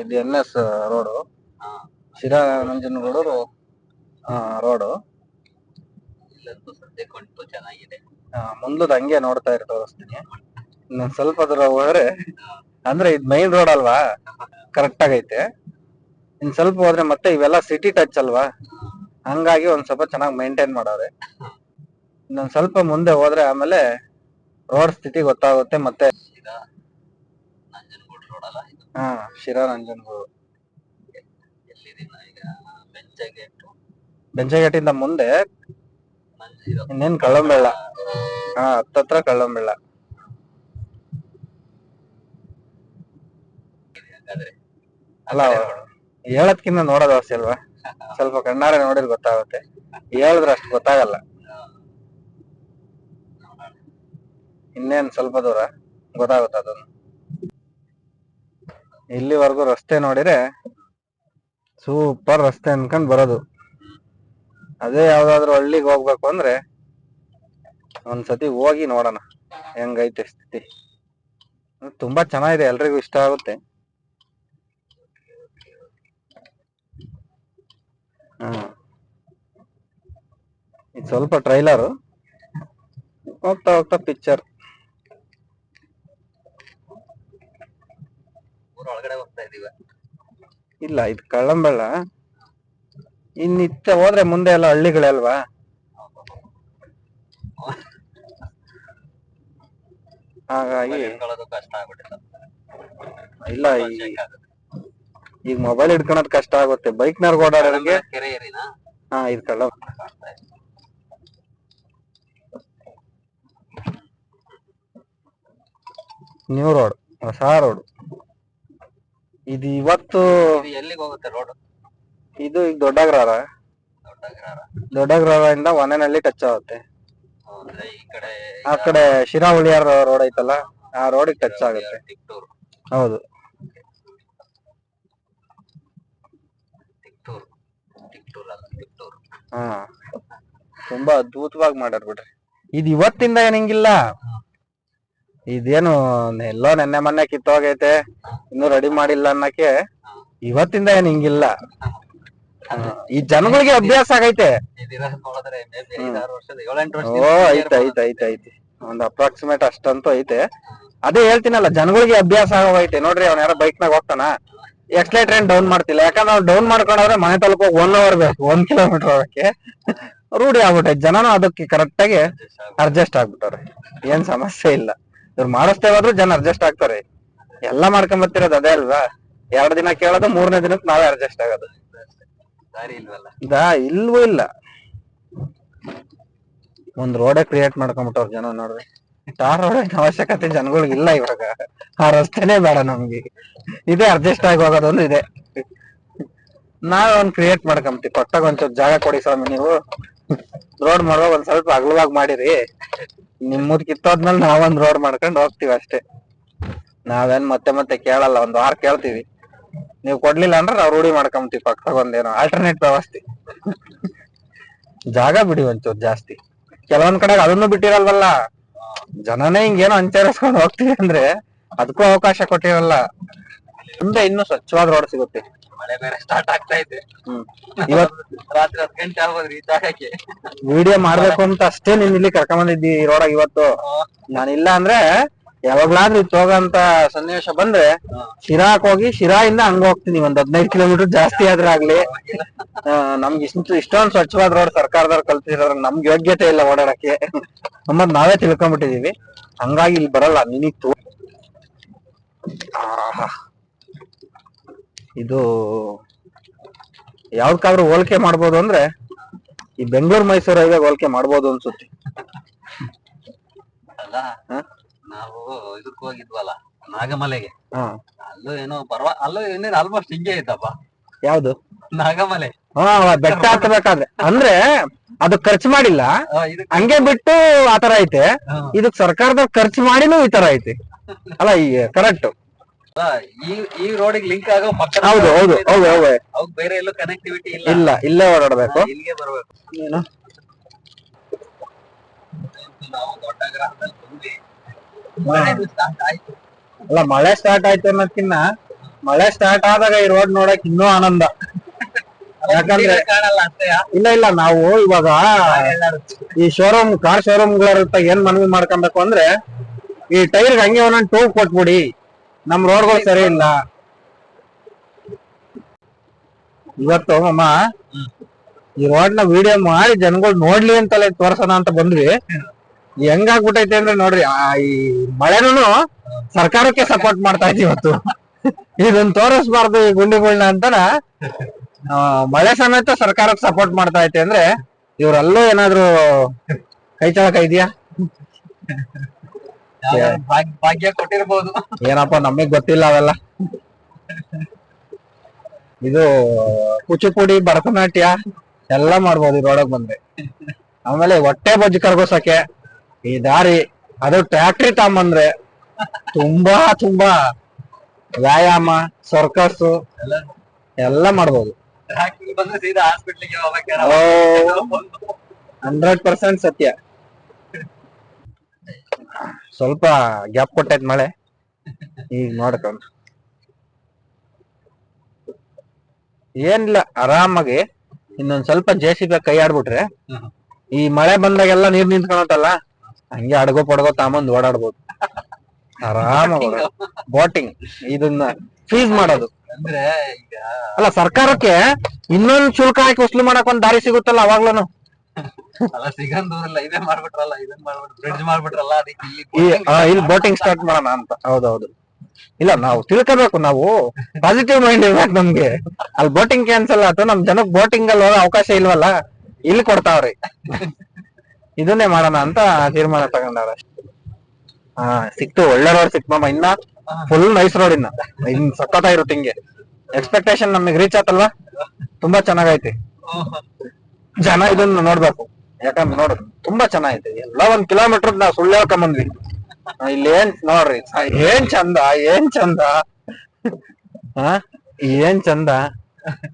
ಇದು N S road ಹಾ. Sira Nanjangud road road ಸದ್ಯಕ್ಕೆ ಉಂಟು ಚೆನ್ನಾಗಿದೆ. ಮುಂದದ ಹಂಗೆ ನೋಡ್ತಾ ಇರ್ ತೋರಿಸ್ತೀನಿ. ಇನ್ನೊಂದ್ ಸ್ವಲ್ಪ ದೂರ ಹೋದ್ರೆ ಅಂದ್ರೆ ಇದು ಮೈನ್ ರೋಡ್ ಅಲ್ವಾ? ಕರೆಕ್ಟ್ ಆಗೈತೆ. ಇನ್ ಸ್ವಲ್ಪ ಹೋದ್ರೆ ಮತ್ತೆ ಇವೆಲ್ಲ ಸಿಟಿ ಟಚ್ ಅಲ್ವಾ? ಹಂಗಾಗಿ ಒಂದ್ ಸ್ವಲ್ಪ ಚೆನ್ನಾಗಿ ಮೈಂಟೈನ್ ಮಾಡವ್ರೆ ಇನ್ನೊಂದ್ ಸ್ವಲ್ಪ ಮುಂದೆ ಹೋದ್ರೆ ಆಮೇಲೆ ರೋಡ್ ಸ್ಥಿತಿ ಗೊತ್ತಾಗುತ್ತೆ ಮತ್ತೆ ಶಿರಾ ನಂಜನಗೂಡು ರೋಡ್ ಅಲ್ಲ? ಇದು ಹಾ ಶಿರಾ ನಂಜನಗೂಡು ಎಲ್ಲಿದೆ ಈಗ? ಬೆಂಚಗೇಟು ಬೆಂಚಗಟ್ಟಿಂದ ಮುಂದೆ ಇನ್ನೇನ್ ಕಳ್ಳಂಬೆಳ್ಳ? ಹಾ ಹತ್ತತ್ರ ಕಳ್ಳಂಬೆಳ್ಳ. ಹಾಗಾದ್ರೆ ಅಲ್ಲ ಹೇಳದ್ಕಿಂತ ನೋಡೋದು ಅವಶ್ಯ ಅಲ್ವಾ? ಸ್ವಲ್ಪ ಕಣ್ಣಾರೆ ನೋಡಿದ್ರೆ ಗೊತ್ತಾಗುತ್ತೆ. ಹೇಳಿದ್ರೆ ಅಷ್ಟು ಗೊತ್ತಾಗಲ್ಲ. ಇನ್ನೇನ್ ಸ್ವಲ್ಪ ದೂರ? ಗೊತ್ತಾಗುತ್ತೆ ಅದನ್ನು. ಇಲ್ಲಿವರೆಗೂ ರಸ್ತೆ ನೋಡಿದ್ರೆ ಸೂಪರ್ ರಸ್ತೆ ಅನ್ಕೊಂಡ್ ಬರೋದು. ಅದೇ ಯಾವ್ದಾದ್ರು ಹಳ್ಳಿಗೆ ಹೋಗ್ಬೇಕು ಅಂದ್ರೆ ಒಂದ್ಸತಿ ಹೋಗಿ ನೋಡೋಣ. ಹೆಂಗೈತೆ ಸ್ಥಿತಿ. ತುಂಬಾ ಚೆನ್ನಾಗಿದೆ, ಎಲ್ರಿಗೂ ಇಷ್ಟ ಆಗುತ್ತೆ. ಇದು ಸ್ವಲ್ಪ ಟ್ರೈಲರು ಹೋಗ್ತಾ ಹೋಗ್ತಾ ಪಿಕ್ಚರ್ ಊರ ಒಳಗಡೆ ಹೋಗ್ತಾ ಇದೀವ. ಇಲ್ಲ ಇದು ಕಳ್ಳಂಬೆಳ್ಳ. ಇನ್ನಿತ್ತ ಹೋದ್ರೆ ಮುಂದೆ ಎಲ್ಲ ಹಳ್ಳಿಗಳೇ ಅಲ್ವಾ? ಹಾಗಾಗಿ ಕಷ್ಟ ಆಗ್ಬಿಟ್ಟಿಲ್ಲ ಇಲ್ಲ ಈ- ಈಗ ಮೊಬೈಲ್ ಹಿಡ್ಕೊಳೋದ್ ಕಷ್ಟ ಆಗುತ್ತೆ. ಬೈಕ್ ಬೈಕ್ನವ್ರು ಓಡಾಡೋರಿಗೆ ಕೆರೆ ಏರಿನಾ? ಹಾ ಇದು ಕಳ್ಳ ಕಾಣ್ತಾ ಇದೆ. ನ್ಯೂ ರೋಡ್ ಹೊಸ ರೋಡ್ ಇದು ಇವತ್ತು ಎಲ್ಲಿಗೆ ಹೋಗುತ್ತೆ ರೋಡ್ ಇದು ಈಗ ದೊಡ್ಡಗ್ರಾರ. ದೊಡ್ಡಗ್ರಾರ. ಇಂದ ದೊಡ್ಡಗ್ರಾರದಿಂದ ಒನೆನಲ್ಲಿ ಟಚ್ ಆಗುತ್ತೆ. ಅಂದ್ರೆ ಈ ಕಡೆ ಆ ಕಡೆ ರೋಡ್ ಐತಲ್ಲ ಆ ರೋಡ್ ಟಚ್ ಆಗುತ್ತೆ. ಹೌದು. ಅಲ್ಲ ಹಾ. ತುಂಬಾ ಅದ್ಭುತವಾಗಿ ಮಾಡ್ಯಾರ ಬಿಡ್ರಿ. ಇದು ಇವತ್ತಿಂದ ಏನ್ ಹಿಂಗಿಲ್ಲ ಇದೇನು ಎಲ್ಲೋ ನೆನ್ನೆ ಮೊನ್ನೆ ಕಿತ್ತೋಗೈತೆ ಇನ್ನು ರೆಡಿ ಮಾಡಿಲ್ಲ ಅನ್ನಕ್ಕೆ ಇವತ್ತಿಂದ ಏನ್ ಹಿಂಗಿಲ್ಲ. ಈ ಜನಗಳಿಗೆ ಅಭ್ಯಾಸ ಆಗೈತೆ. ಓ ಐತೆ ಐತೆ ಐತೆ ಐತೆ. ಒಂದ್ ಅಪ್ರಾಕ್ಸಿಮೇಟ್ ಅಷ್ಟಂತೂ ಐತೆ. ಅದೇ ಹೇಳ್ತೀನಲ್ಲ ಜನಗಳಿಗೆ ಅಭ್ಯಾಸ ಆಗೋಗೈತೆ ನೋಡ್ರಿ ಅವ್ನ ಯಾರೋ ಬೈಕ್ ನಾಗ ಹೋಗ್ತಾನ ಎಕ್ಸ್ಲೇಟರ್ ಏನ್ ಡೌನ್ ಮಾಡ್ತಿಲ್ಲ. ಯಾಕಂದ್ರೆ ಅವ್ನು ಡೌನ್ ಮಾಡ್ಕೊಂಡ್ರೆ ಮನೆ ತಲುಪ ಒನ್ ಅವರ್ ಬೇಕು ಒಂದ್ ಕಿಲೋಮೀಟರ್ ಹೋಗಕ್ಕೆ. ರೂಢಿ ಆಗ್ಬಿಟ್ಟೆ ಜನನು ಅದಕ್ಕೆ ಕರೆಕ್ಟ್ ಆಗಿ ಅಡ್ಜಸ್ಟ್ ಆಗ್ಬಿಟ್ಟವ್ರೆ. ಏನ್ ಸಮಸ್ಯೆ ಇಲ್ಲ. ಇವ್ರು ಮಾಡಿಸ್ತೇ ಹೋದ್ರು ಜನ ಅಡ್ಜಸ್ಟ್ ಆಗ್ತಾರೆ. ಎಲ್ಲಾ ಮಾಡ್ಕೊಂಡ್ ಬರ್ತಿರೋದು ಅದೇ ಅಲ್ವಾ? ಎರಡ್ ದಿನ ಕೇಳೋದು ಮೂರನೇ ದಿನಕ್ಕೆ ನಾವೇ ಅಡ್ಜಸ್ಟ್ ಆಗೋದು. ದಾರಿ ಇಲ್ವಲ್ಲ? ದಾ ಇಲ್ವೂ ಇಲ್ಲ. ಒಂದ್ ರೋಡೇ ಕ್ರಿಯೇಟ್ ಮಾಡ್ಕೊಂಡ್ಬಿಟ್ಟವ್ರ ಜನ ನೋಡ್ರಿ. ಟಾರ್ ರೋಡ್ ಅವಶ್ಯಕತೆ ಜನಗಳಿಗೆ ಇಲ್ಲ ಇವಾಗ. ಆ ರಸ್ತೆನೇ ಬೇಡ ನಮ್ಗೆ. ಇದೇ ಅಡ್ಜಸ್ಟ್ ಆಗಿ ಹೋಗೋದೊಂದು ಇದೆ. ನಾವೇ ಒಂದ್ ಕ್ರಿಯೇಟ್ ಮಾಡ್ಕೊಂತೀವಿ ಕೊಟ್ಟಾಗ ಒಂಚೂರು ಜಾಗ ಕೊಡಿ ಸ್ವಾಮಿ ನೀವು. ರೋಡ್ ಮಾಡುವಾಗ ಒಂದ್ ಸ್ವಲ್ಪ ಅಗಲವಾಗಿ ಮಾಡಿರಿ. ನಿಮ್ಮದ್ ಕಿತ್ತೋದ್ಮೇಲೆ ನಾವೊಂದ್ ರೋಡ್ ಮಾಡ್ಕೊಂಡ್ ಹೋಗ್ತೀವಿ ಅಷ್ಟೇ. ನಾವೇನ್ ಮತ್ತೆ ಮತ್ತೆ ಕೇಳಲ್ಲ, ಒಂದ್ ವಾರ ಕೇಳ್ತೀವಿ. ನೀವು ಕೊಡ್ಲಿಲ್ಲ ಅಂದ್ರೆ ನಾವು ರೂಢಿ ಮಾಡ್ಕೊಂತೀವಿ ಪಕ್ಕ ಒಂದೇನೋ ಆಲ್ಟರ್ನೇಟ್ ವ್ಯವಸ್ಥೆ. ಜಾಗ ಬಿಡಿ ಒಂಚೂರ್ ಜಾಸ್ತಿ. ಕೆಲವೊಂದ್ ಕಡೆ ಅದನ್ನು ಬಿಟ್ಟಿರಲ್ವಲ್ಲ. ಜನನೇ ಹಿಂಗೇನೋ ಅಂಚರಿಸ್ಕೊಂಡು ಹೋಗ್ತೀವಿ ಅಂದ್ರೆ ಅದಕ್ಕೂ ಅವಕಾಶ ಕೊಟ್ಟಿರಲ್ಲ. ಮುಂದೆ ಇನ್ನೂ ಸ್ವಚ್ಛವಾದ ರೋಡ್ ಸಿಗುತ್ತೆ. ಮಳೆ ಬೇರೆ ಸ್ಟಾರ್ಟ್ ಆಗ್ತಾ ಇದೆ. ಹ್ಮ್. ಇವತ್ ರಾತ್ರಿ ಹತ್ತು ಗಂಟೆ ಆಗ್ಬೋದು ರೀಚ್ ಆಗಕ್ಕೆ ವಿಡಿಯೋ ಮಾಡ್ಬೇಕು ಅಂತ ಅಷ್ಟೇ ನೀನ್ ಇಲ್ಲಿ ಕರ್ಕೊಂಬಂದಿದ್ದಿ ಈ ರೋಡಾಗ ಇವತ್ತು. ಇಲ್ಲ ಅಂದ್ರೆ ಯಾವಾಗ್ಲಾದ್ರೂ ಇತ್ತು ಹೋಗಂತ ಸನ್ನಿವೇಶ ಬಂದ್ರೆ ಶಿರಾಕ್ ಹೋಗಿ ಶಿರಾ ಇಂದ ಹಂಗ ಹೋಗ್ತೀನಿ ಒಂದ್ ಹದಿನೈದು ಕಿಲೋಮೀಟರ್ ಜಾಸ್ತಿ ಆದ್ರೆ ಆಗ್ಲಿ. ನಮ್ಗೆ ಇಷ್ಟು ಇಷ್ಟೊಂದ್ ಸ್ವಚ್ಛವಾದ ರೋಡ್ ಸರ್ಕಾರದವ್ರು ಕಲ್ತಿರೋದ್ರ ನಮ್ಗೆ ಯೋಗ್ಯತೆ ಇಲ್ಲ ಓಡಾಡಕ್ಕೆ. ನಮ್ಮದ್ ನಾವೇ ತಿಳ್ಕೊಂಡ್ಬಿಟ್ಟಿದೀವಿ. ಹಂಗಾಗಿ ಇಲ್ಲಿ ಬರಲ್ಲ ನಿನಿತ್ತು ಆಹಾ. ಇದು ಯಾವ್ದಕ್ಕಾದ್ರೂ ಹೋಲಿಕೆ ಮಾಡ್ಬೋದು ಅಂದ್ರೆ ಈ ಬೆಂಗಳೂರು ಮೈಸೂರು ಹೈವೇ ಹೋಲಿಕೆ ಮಾಡ್ಬೋದು ಅನ್ಸುತ್ತೆ. ಅಲ್ಲ ನಾವು ಇದಕ್ ಹೋಗಿದ್ವಲ್ಲ ನಾಗಮಲೆಗೆ. ಹಾ. ಅಲ್ಲೂ ಏನೋ ಪರ್ವಾ ಅಲ್ಲೂ ಇನ್ನೇನು ಆಲ್ಮೋಸ್ಟ್ ಹಿಂಗೆ ಐತಪ್ಪ ಯಾವ್ದು? ನಾಗಮಲೆ. ಹಾ ಬೆಟ್ಟ ಹತ್ತಬೇಕಾದ್ರೆ ಅಂದ್ರೆ ಅದು ಖರ್ಚು ಮಾಡಿಲ್ಲ. ಹಂಗೆ ಬಿಟ್ಟು ಆತರ ಐತೆ. ಇದಕ್ ಸರ್ಕಾರದವ್ರು ಖರ್ಚು ಮಾಡಿನೂ ಈ ತರ ಐತಿ. ಅಲ್ಲ ಈ ಕರೆಕ್ಟ್ ಈ ಈ ರೋಡಿಗೆ ಲಿಂಕ್ ಆಗೋ ಪಕ್ಕ ಹೌದು ಹೌದು ಹೌದು ಹೌದು. ಅವಾಗ ಬೇರೆ ಎಲ್ಲೂ ಕನೆಕ್ಟಿವಿಟಿ ಇಲ್ಲ. ಇಲ್ಲ ಇಲ್ಲೇ ಓಡಾಡಬೇಕು. ಇಲ್ಲಿಗೆ ಬರ್ಬೇಕು. ಏನು ನಾವು ದೊಡ್ಡ ಗ್ರಾಮದಲ್ಲಿ ಬಂದ್ವಿ ಮಳೆ start ಆಯ್ತು ಅಲ್ಲ ಮಳೆ ಸ್ಟಾರ್ಟ್ ಆಯ್ತು ಅನ್ನೋದಕ್ಕಿನ್ನ ಮಳೆ ಸ್ಟಾರ್ಟ್ ಆದಾಗ ಈ ರೋಡ್ ನೋಡಕ್ ಇನ್ನೂ ಆನಂದ. ಯಾಕಂದ್ರೆ ಇಲ್ಲ ಇಲ್ಲ ನಾವು ಇವಾಗ ಈ ಶೋರೂಮ್ ಕಾರ್ ಶೋರೂಮ್ಗಳ ಏನ್ ಮನವಿ ಮಾಡ್ಕೊಬೇಕು ಅಂದ್ರೆ ಈ ಟೈರ್ ಹಂಗೆ ಒಂದೊಂದು ಟೂಬ್ ಕೊಟ್ಬಿಡಿ. ನಮ್ ರೋಡ್ಗಳು ಸರಿ ಇಲ್ಲ. ಇವತ್ತು ಅಮ್ಮ, ಈ ರೋಡ್ನ ವಿಡಿಯೋ ಮಾಡಿ ಜನಗಳು ನೋಡ್ಲಿ ಅಂತಲೇ ತೋರ್ಸೋಣ ಅಂತ ಬಂದ್ವಿ. ಹೆಂಗಾಗ್ಬಿಟ್ಟೈತೆ ಅಂದ್ರೆ ನೋಡ್ರಿ, ಆ, ಈ ಮಳೆನೂ ಸರ್ಕಾರಕ್ಕೆ ಸಪೋರ್ಟ್ ಮಾಡ್ತಾ ಐತಿ ಇವತ್ತು. ಇದನ್ನ ತೋರಿಸ್ಬಾರ್ದು ಈ ಗುಂಡಿಗಳನ್ನ ಅಂತಾನ. ಮಳೆ ಸಮೇತ ಸರ್ಕಾರಕ್ಕೆ ಸಪೋರ್ಟ್ ಮಾಡ್ತಾ ಐತೆ ಅಂದ್ರೆ ಇವ್ರೆಲ್ಲೂ ಏನಾದ್ರು ಕೈ ಚಳಕ ಇದೆಯಾ? ಭಾಗ್ಯ- ಕೊಟ್ಟಿರ್ಬೋದು. ಏನಪ್ಪ ನಮಗ್ ಗೊತ್ತಿಲ್ಲ ಅವೆಲ್ಲ. ಇದು ಕೂಚಿಪುಡಿ ಭರತನಾಟ್ಯ ಎಲ್ಲ ಮಾಡ್ಬೋದು ಇದ್ರೊಳಗ್ ಬಂದ್ರೆ. ಆಮೇಲೆ ಹೊಟ್ಟೆ ಬಜ್ಜಿ ಕರ್ಗೋಸಕ್ಕೆ ಈ ದಾರಿ ಅದು ಟ್ರ್ಯಾಕ್ಟ್ರಿ ತಗೊಂಬಂದ್ರೆ ತುಂಬಾ ತುಂಬಾ ವ್ಯಾಯಾಮ ಸರ್ಕಸ್ ಎಲ್ಲ ಮಾಡ್ಬೋದು. ಹಂಡ್ರೆಡ್ ಪರ್ಸೆಂಟ್ ಸತ್ಯ. ಸ್ವಲ್ಪ ಗ್ಯಾಪ್ ಕೊಟ್ಟೈತ್ ಮಳೆ. ಈಗ ನೋಡ್ಕೊಂಡು ಏನಿಲ್ಲ ಆರಾಮಾಗಿ. ಇನ್ನೊಂದ್ ಸ್ವಲ್ಪ ಜೆ ಸಿ ಬಿ ಕೈ ಆಡ್ಬಿಟ್ರೆ. ಈ ಮಳೆ ಬಂದಾಗೆಲ್ಲ ನೀರ್ ನಿಂತ್ಕೊಳತ್ತಲ್ಲ ಹಂಗೆ ಅಡಗೋ ಪಡಗೋ ತಾಂಬಂದ್ ಓಡಾಡ್ಬೋದು. ಆರಾಮ ಬೋಟಿಂಗ್ ಇದನ್ನ ಫೀಸ್ ಮಾಡೋದು. ಅಂದ್ರೆ ಅಲ್ಲ ಸರ್ಕಾರಕ್ಕೆ ಇನ್ನೊಂದ್ ಶುಲ್ಕ ಹಾಕಿ ವಸೂಲಿ ಮಾಡಕ್ ಒಂದ್ ದಾರಿ ಸಿಗುತ್ತಲ್ಲ ಅವಾಗ್ಲೂನು. ಅಲ್ಲ ಸಿಗಂದೂರಲ್ಲ ಇದೇ ಮಾಡ್ಬಿಟ್ರಲ್ಲ ಇದನ್ ಮಾಡ್ಬಿಟ್ರು ಬ್ರಿಡ್ಜ್ ಮಾಡ್ಬಿಟ್ರಲ್ಲ ಅದಕ್ಕೆ ಇಲ್ಲಿ ಆ, ಇಲ್ಲಿ ಬೋಟಿಂಗ್ ಸ್ಟಾರ್ಟ್ ಮಾಡೋಣ ಅಂತ. ಹೌದೌದು. ಇಲ್ಲ ನಾವು ತಿಳ್ಕೋಬೇಕು ನಾವು. ಪಾಸಿಟಿವ್ ಮೈಂಡ್ ಇರ್ಬೇಕು ನಮ್ಗೆ. ಅಲ್ಲಿ ಬೋಟಿಂಗ್ ಕ್ಯಾನ್ಸಲ್ ಆಯ್ತು ನಮ್ ಜನಕ್ ಬೋಟಿಂಗ್ ಅಲ್ಲಿ ಹೋಗೋ ಅವಕಾಶ ಇಲ್ವಲ್ಲ? ಇಲ್ಲಿ ಕೊಡ್ತಾವ್ರಿ. ಇದನ್ನೇ ಮಾಡೋಣ ಅಂತ ತೀರ್ಮಾನ ತಗೊಂಡಾರ ಹಾ ಸಿಕ್ತು ಒಳ್ಳೆ ರೋಡ್ ಸಿಕ್ತಮ್ಮ ಇನ್ನ ಫುಲ್ ನೈಸ್ ರೋಡ್ ಇನ್ನ. ಇನ್ ಸಖತ್ತಾಗಿರುತ್ತೆ ಹಿಂಗೆ. ಎಕ್ಸ್ಪೆಕ್ಟೇಷನ್ ನಮಗೆ ರೀಚ್ ಆತಲ್ವಾ? ತುಂಬಾ ಚೆನ್ನಾಗೈತಿ. ಜನ ಇದನ್ನ ನೋಡ್ಬೇಕು. ಯಾಕಂದ್ರೆ ನೋಡ್ರಿ ತುಂಬಾ ಚೆನ್ನಾಗಿದೆ. ಎಲ್ಲ ಒಂದ್ ಕಿಲೋಮೀಟರ್ ನಾವ್ ಸುಳ್ಳು ಹೇಳ್ಕೊಂಡ್ ಬಂದ್ವಿ. ಆ, ಇಲ್ಲಿ ಏನ್ ನೋಡ್ರಿ ಏನ್ ಚಂದ ಏನ್ ಚಂದ? ಹಾ ಏನ್ ಚಂದ?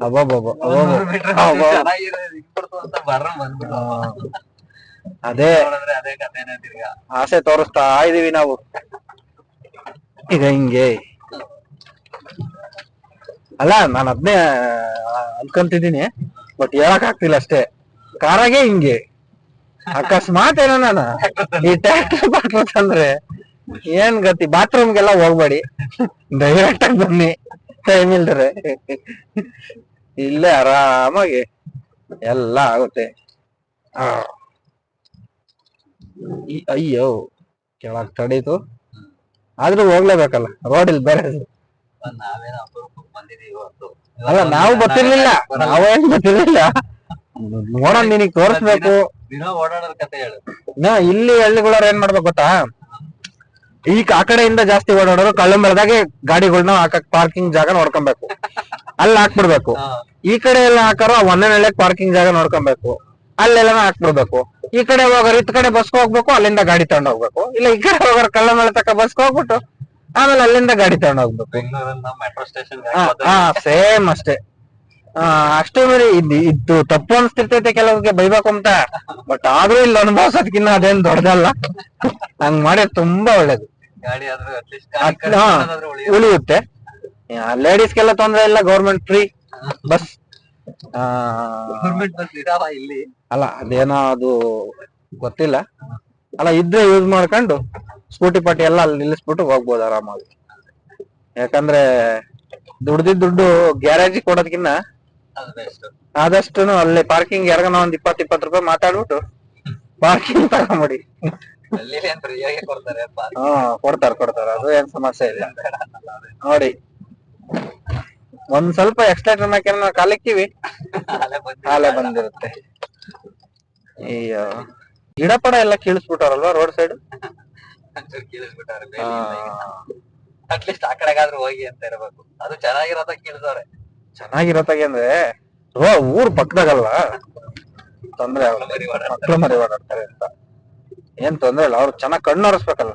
ಅಬ್ಬಬ್ಬಬ್ಬ ಅದೇ. ಆಸೆ ತೋರಿಸ್ತಾ ಇದೀವಿ ನಾವು. ಈಗ ಹಿಂಗೆ. ಅಲ್ಲ ನಾನು ಅದನ್ನೇ ಅನ್ಕೊಂತಿದ್ದೀನಿ. ಬಟ್ ಹೇಳಕ್ ಆಗ್ತಿಲ್ಲ ಅಷ್ಟೇ. ಕಾರಾಗೆ ಹಿಂಗೆ. ಅಕಸ್ಮಾತ್ ಏನೋ ನಾನು ಈ ಟ್ರ್ಯಾಕ್ಟರ್ ಬಾಟ್ರು ತಂದ್ರೆ ಏನ್ ಗತಿ? ಬಾತ್ರೂಮ್ಗೆಲ್ಲ ಹೋಗ್ಬೇಡಿ. ಡೈರೆಕ್ಟ್ ಆಗಿ ಬನ್ನಿ. ಟೈಮ್ ಇಲ್ದ್ರೆ ಇಲ್ಲೇ ಆರಾಮಾಗಿ ಎಲ್ಲ ಆಗುತ್ತೆ. ಅಯ್ಯೋ ಕೆಳಗ್ ತಡೀತು. ಆದ್ರೂ ಹೋಗ್ಲೇಬೇಕಲ್ಲ. ರೋಡ್ ಇಲ್ಲಿ ಬೇರೆ ಅಲ್ಲ ನಾವು ಗೊತ್ತಿರ್ಲಿಲ್ಲ. ನಾವೇನ್ ಗೊತ್ತಿರ್ಲಿಲ್ಲ. ನೋಡೋಣ ನಿನಗ್ ತೋರಿಸ್ಬೇಕು. ದಿನ ಓಡಾಡೋದ್ ಕತೆ ಹೇಳು. ನಾ ಇಲ್ಲಿ ಹಳ್ಳಿಗಳವ್ರ ಏನ್ ಮಾಡ್ಬೇಕು ಗೊತ್ತಾ? ಈ ಆ ಕಡೆಯಿಂದ ಜಾಸ್ತಿ ಓಡಾಡೋರು ಕಳ್ಳಂಬಳದಾಗೆ ಗಾಡಿಗಳನ್ನ ಹಾಕಕ್ ಪಾರ್ಕಿಂಗ್ ಜಾಗ ನೋಡ್ಕೊಬೇಕು. ಅಲ್ಲಿ ಹಾಕ್ಬಿಡ್ಬೇಕು. ಹಾ. ಈ ಕಡೆ ಎಲ್ಲ ಹಾಕಾರೋ ಒಂದೇ ಪಾರ್ಕಿಂಗ್ ಜಾಗ ನೋಡ್ಕೊಬೇಕು. ಅಲ್ಲೆಲ್ಲ ಹಾಕ್ಬಿಡ್ಬೇಕು. ಈ ಕಡೆ ಹೋಗೋರು ಇತ್ ಕಡೆ ಬಸ್ ಹೋಗ್ಬೇಕು ಅಲ್ಲಿಂದ ಗಾಡಿ ತಗೊಂಡ್ ಹೋಗ್ಬೇಕು. ಇಲ್ಲ ಈ ಕಡೆ ಹೋಗೋರು ಕಳ್ಳಂಬಳ ತಕ್ಕ ಬಸ್ ಹೋಗ್ಬಿಟ್ಟು ಆಮೇಲೆ ಅಲ್ಲಿಂದ ಗಾಡಿ ತಗೊಂಡ್ ಹೋಗ್ಬೇಕು. ಬೆಂಗಳೂರಲ್ಲಿ ನಾವು ಮೆಟ್ರೋ ಸ್ಟೇಷನ್ ಹಾ, ಸೇಮ್ ಅಷ್ಟೇ. ಅಷ್ಟೇ ಮೇಲೆ ಇದ್ ತಪ್ಪು ಅನ್ಸ್ತಿರ್ತೈತೆ ಕೆಲವ್ರಿಗೆ ಬೈಬೇಕು ಅಂತ. ಬಟ್ ಆದ್ರೂ ಇಲ್ಲಿ ಅನುಭವಿಸೋದಕ್ಕಿನ್ನ ಅದೇನ್ ದೊಡ್ಡದಲ್ಲ. ಹಂಗ್ ಮಾಡಿ ತುಂಬಾ ಒಳ್ಳೇದು. ಉಳಿಯುತ್ತೆ. ಲೇಡೀಸ್ಗೆಲ್ಲ ತೊಂದ್ರೆ ಇಲ್ಲ ಗೌರ್ಮೆಂಟ್ ಫ್ರೀ ಬಸ್. ಇಲ್ಲಿ? ಅಲ್ಲ ಅದೇನೋ ಅದು ಗೊತ್ತಿಲ್ಲ. ಅಲ್ಲ ಇದ್ರೆ ಯೂಸ್ ಮಾಡ್ಕೊಂಡು ಸ್ಕೂಟಿ ಪಾಟಿ ಎಲ್ಲ ಅಲ್ಲಿ ನಿಲ್ಲಿಸ್ಬಿಟ್ಟು ಹೋಗ್ಬೋದು ಆರಾಮಾಗಿ. ಯಾಕಂದ್ರೆ ದುಡ್ದಿದ್ ದುಡ್ಡು ಗ್ಯಾರೇಜ್ ಕೊಡೋದಕ್ಕಿನ್ನ ಆದಷ್ಟು ಅಲ್ಲೇ ಪಾರ್ಕಿಂಗ್ ಯಾರಿಗಾನ ಒಂದ್ ಇಪ್ಪತ್ ಇಪ್ಪತ್ ರೂಪಾಯಿ ಮಾತಾಡ್ಬಿಟ್ಟು ಪಾರ್ಕಿಂಗ್ ತಗೊಂಬಿಡಿ. ಕೊಡ್ತಾರೆ ಹಾ ಕೊಡ್ತಾರ ಕೊಡ್ತಾರ. ಅದು ಏನ್ ಸಮಸ್ಯೆ ಇಲ್ಲ. ನೋಡಿ. ಒಂದ್ ಸ್ವಲ್ಪ ಎಕ್ಸ್ಟ್ರಾ ಹಾಕಿ ಕಾಲಿಕ್ಕಿವಿ ಅಲ್ಲೇ ಬಂದು ಹಾಲೆ ಬಂದಿರುತ್ತೆ. ಅಯ್ಯೋ. ಗಿಡ ಪಡ ಎಲ್ಲ ಕೀಳಿಸ್ಬಿಟ್ಟಾರಲ್ವಾ ರೋಡ್ ಸೈಡ್ ಅಟ್ಲೀಸ್ಟ್ ಆ ಕಡೆಗಾದ್ರೂ ಹೋಗಿ ಅಂತ ಇರಬೇಕು. ಅದು ಚೆನ್ನಾಗಿರೋದ ಕೀಳ್ಸವ್ರೆ ಚೆನ್ನಾಗಿರತ್ತಾಗೆ ಅಂದ್ರೆ ಊರ್ ಪಕ್ಕದಾಗಲ್ಲ ತೊಂದ್ರೆ. ಮಕ್ಳು ಮರಿ ಓಡಾಡ್ತಾರೆ ಅಂತ. ಏನ್ ತೊಂದ್ರೆ ಇಲ್ಲ ಅವ್ರು ಚೆನ್ನಾಗ್ ಕಣ್ಣು ಒರೆಸ್ಬೇಕಲ್ಲ.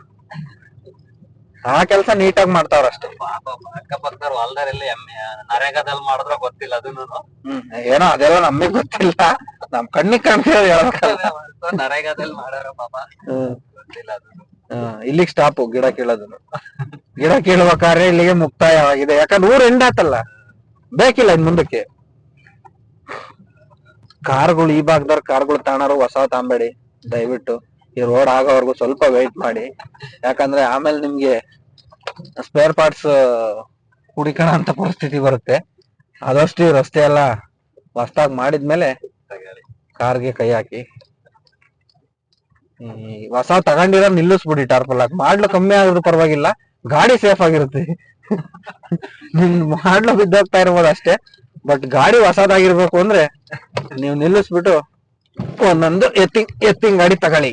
ಆ ಕೆಲಸ ನೀಟಾಗಿ ಮಾಡ್ತಾವ್ರ ಅಷ್ಟೇ. ಪಾಪ ಅಕ್ಕಪಕ್ಕದವ್ರು ಹೊಲ್ದಾರೆಲ್ಲ ಎಮ್ಮೆ ನರೇಗಾದಲ್ಲಿ ಮಾಡಿದ್ರೆ ಗೊತ್ತಿಲ್ಲ ಅದನ್ನು. ಹ್ಮ್ ಏನೋ ಅದೆಲ್ಲ ನಮಗ್ ಗೊತ್ತಿಲ್ಲ. ನಮ್ ಕಣ್ಣಿಗೆ ಕಾಣ್ತಿರೋದು ಹೇಳ್ಬೇಕಲ್ಲ ನರೇಗಾದಲ್ಲಿ ಮಾಡ್ಯಾರ ಪಾಪ. ಗೊತ್ತಿಲ್ಲ ಅದನ್ನು ಇಲ್ಲಿಗೆ ಸ್ಟಾಪ್ ಗಿಡ ಕೀಳೋದು ಗಿಡ ಕೀಳ್ಬೇಕಾದ್ರೆ ಇಲ್ಲಿಗೆ ಮುಕ್ತಾಯವಾಗಿದೆ. ಯಾಕಂದ್ರೆ ಊರ್ ಎಂಡ್ ಆತಲ್ಲ. ಬೇಕಿಲ್ಲ ಇನ್ ಮುಂದಕ್ಕೆ. ಕಾರ್ಗಳು ಈ ಭಾಗದವ್ರ ಕಾರ್ಗಳು ತಾಣರು ಹೊಸ ತಾಂಬೇಡಿ, ದಯವಿಟ್ಟು. ಈ ರೋಡ್ ಆಗೋವರೆಗೂ ಸ್ವಲ್ಪ ವೆಯ್ಟ್ ಮಾಡಿ. ಯಾಕಂದ್ರೆ ಆಮೇಲೆ ನಿಮ್ಗೆ ಸ್ಪೇರ್ ಪಾರ್ಟ್ಸ್ ಹುಡಿಕೋಣ ಅಂತ ಪರಿಸ್ಥಿತಿ ಬರುತ್ತೆ. ಆದಷ್ಟು ರಸ್ತೆ ಎಲ್ಲ ಹೊಸ್ದಾಗಿ ಮಾಡಿದ್ಮೇಲೆ ಕಾರ್ಗೆ ಕೈ ಹಾಕಿ. ಹೊಸ ತಗೊಂಡಿರೋ ನಿಲ್ಲಿಸ್ಬಿಡಿ ಟಾರ್ಪಲ್ ಹಾಕಿ. ಮಾಡ್ಲು ಕಮ್ಮಿ ಆದ್ರೂ ಪರವಾಗಿಲ್ಲ, ಗಾಡಿ ಸೇಫ್ ಆಗಿರುತ್ತೆ. ನಿಮ್ ಮಾಡ್ಲು ಬಿದ್ದೋಗ್ತಾ ಇರ್ಬೋದು ಅಷ್ಟೇ ಬಟ್ ಗಾಡಿ ಹೊಸದಾಗಿರ್ಬೇಕು ಅಂದ್ರೆ ನೀವು ನಿಲ್ಲಿಸ್ಬಿಟ್ಟು ಒಂದೊಂದು ಎತ್ತಿಂಗ್ ಎತ್ತಿಂಗ್ ಗಾಡಿ ತಗೊಳ್ಳಿ.